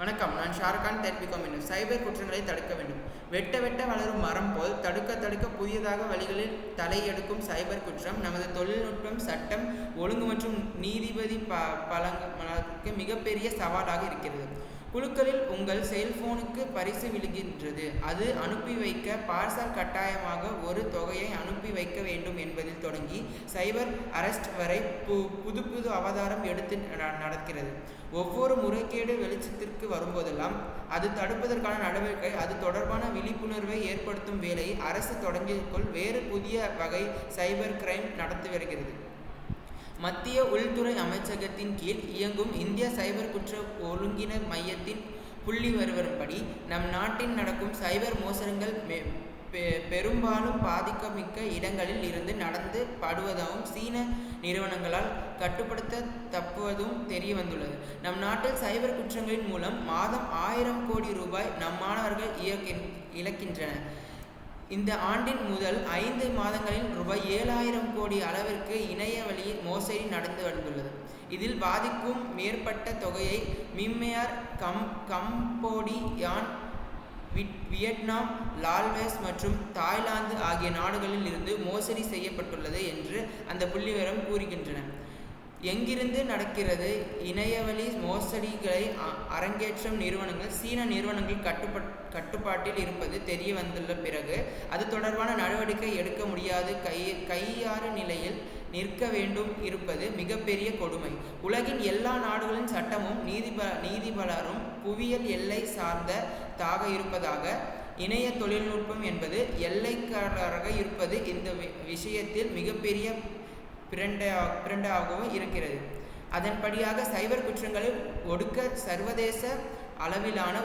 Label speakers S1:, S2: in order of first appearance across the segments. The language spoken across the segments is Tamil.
S1: வணக்கம். நான் ஷாருக்கான் தெரிவிக்கும் வேண்டும் சைபர் குற்றங்களை தடுக்க வேண்டும். வெட்ட வெட்ட வளரும் மரம் போல் தடுக்க தடுக்க புதியதாக வழிகளில் தலையெடுக்கும் சைபர் குற்றம். நமது தொழில்நுட்பம் சட்டம் ஒழுங்கு மற்றும் நீதிபதி ப பலங்களுக்கு மிகப்பெரிய சவாலாக இருக்கிறது. குழுக்களில் உங்கள் செல்போனுக்கு பரிசு விழுகின்றது. அது அனுப்பி வைக்க பார்சல் கட்டாயமாக ஒரு தொகையை அனுப்பி வைக்க வேண்டும் என்பதில் தொடங்கி சைபர் அரெஸ்ட் வரை பு புது புது அவதாரம் எடுத்து நடக்கிறது. ஒவ்வொரு முறைகேடு வெளிச்சத்திற்கு வரும்போதெல்லாம் அது தடுப்பதற்கான நடவடிக்கை அது தொடர்பான விழிப்புணர்வை ஏற்படுத்தும் வேலையை அரசு தொடங்கியதுக்குள் வேறு புதிய வகை சைபர் கிரைம் நடத்தி வருகிறது. மத்திய உள்துறை அமைச்சகத்தின் கீழ் இயங்கும் இந்திய சைபர் குற்ற ஒழுங்கினர் மையத்தின் புள்ளி வருவரும்படி நம் நாட்டில் நடக்கும் சைபர் மோசடிகள் பெரும்பாலும் பாதிக்கமிக்க இடங்களில் இருந்து நடந்து படுவதாகவும் சீன நிறுவனங்களால் கட்டுப்படுத்த தப்புவதும் தெரிய வந்துள்ளது நம் நாட்டில் சைபர் குற்றங்களின் மூலம் மாதம் ஆயிரம் கோடி ரூபாய் நம் மாணவர்கள் இயக்கின் இழக்கின்றனர். இந்த ஆண்டின் முதல் ஐந்து மாதங்களில் ரூபாய் ஏழாயிரம் கோடி அளவிற்கு இணைய வழி மோசடி நடந்து வந்துள்ளது. இதில் பாதிக்கும் மேற்பட்ட தொகையை மிம்மையார் கம் கம்போடியான் வியட்நாம் லால்வேஸ் மற்றும் தாய்லாந்து ஆகிய நாடுகளில் இருந்து மோசடி செய்யப்பட்டுள்ளது என்று அந்த புள்ளிவிவரம் கூறுகின்றன. எங்கிருந்து நடக்கிறது? இணையவழி மோசடிகளை அரங்கேற்றம் நிறுவனங்கள் சீன நிறுவனங்கள் கட்டுப்பட் கட்டுப்பாட்டில் இருப்பது தெரிய வந்துள்ள பிறகு அது தொடர்பான நடவடிக்கை எடுக்க முடியாது. கை கையாறு நிலையில் நிற்க வேண்டும் இருப்பது மிகப்பெரிய கொடுமை. உலகின் எல்லா நாடுகளின் சட்டமும் நீதிப நீதிபலரும் புவியியல் எல்லை சார்ந்த தாக இருப்பதாக இணைய தொழில்நுட்பம் என்பது எல்லைக்காரராக இருப்பது இந்த விஷயத்தில் மிகப்பெரிய பிரண்டா பிரண்டாகவும் இருக்கிறது. அதன்படியாக சைபர் குற்றங்களை ஒடுக்க சர்வதேச அளவிலான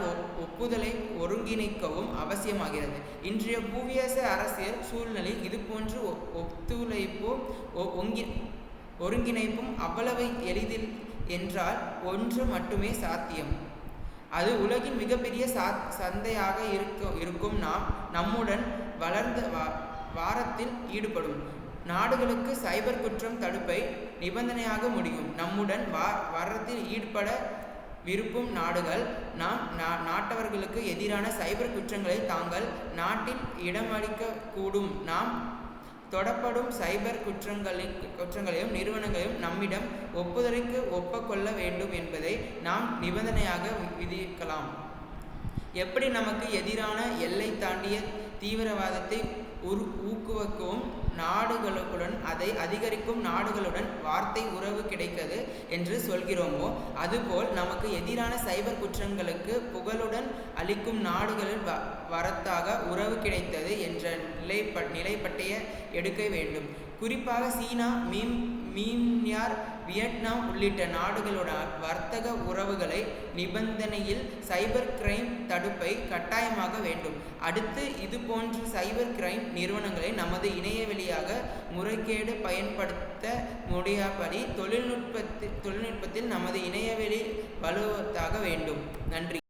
S1: ஒப்புதலை ஒருங்கிணைக்கவும் அவசியமாகிறது. இன்றைய புவியச அரசியல் சூழ்நிலையில் இதுபோன்று ஒத்துழைப்பும் ஒங்கி ஒருங்கிணைப்பும் அவ்வளவு எளிதில் என்றால் ஒன்று மட்டுமே சாத்தியம். அது உலகின் மிகப்பெரிய சா சந்தையாக இருக்க இருக்கும் நாம் நம்முடன் வளர்ந்த வாரத்தில் ஈடுபடும். நாடுகளுக்கு சைபர் குற்றம் தடுப்பை நிபந்தனையாக முடியும். நம்முடன் வா வரத்தில் ஈடுபட விருப்பும் நாடுகள் நாம் நா நாட்டவர்களுக்கு எதிரான சைபர் குற்றங்களை தாங்கள் நாட்டில் இடமளிக்க கூடும் நாம் தொடப்படும் சைபர் குற்றங்களின் குற்றங்களையும் நிறுவனங்களையும் நம்மிடம் ஒப்புதலைக்கு ஒப்பக்கொள்ள வேண்டும் என்பதை நாம் நிபந்தனையாக விதிக்கலாம். எப்படி நமக்கு எதிரான எல்லை தாண்டிய தீவிரவாதத்தை உரு ஊக்குவிக்கும் நாடுகளுடன் அதை அதிகரிக்கும் நாடுகளுடன் வார்த்தை உறவு கிடைக்கிறது என்று சொல்கிறோமோ அதுபோல் நமக்கு எதிரான சைபர் குற்றங்களுக்கு புகழுடன் அளிக்கும் நாடுகளில் வ வரத்தாக உறவு கிடைத்தது என்ற நிலைப்ப நிலைப்பட்டைய எடுக்க வேண்டும். குறிப்பாக சீனா மீம் மீன்யார் வியட்நாம் உள்ளிட்ட நாடுகளோட வர்த்தக உறவுகளை நிபந்தனையில் சைபர் கிரைம் தடுப்பை கட்டாயமாக வேண்டும். அடுத்து இதுபோன்ற சைபர் கிரைம் நிறுவனங்களை நமது இணையவெளியாக முறைகேடு பயன்படுத்த முடியாதபடி தொழில்நுட்பத்தில் தொழில்நுட்பத்தில் நமது இணையவெளி வலுவத்தாக வேண்டும். நன்றி.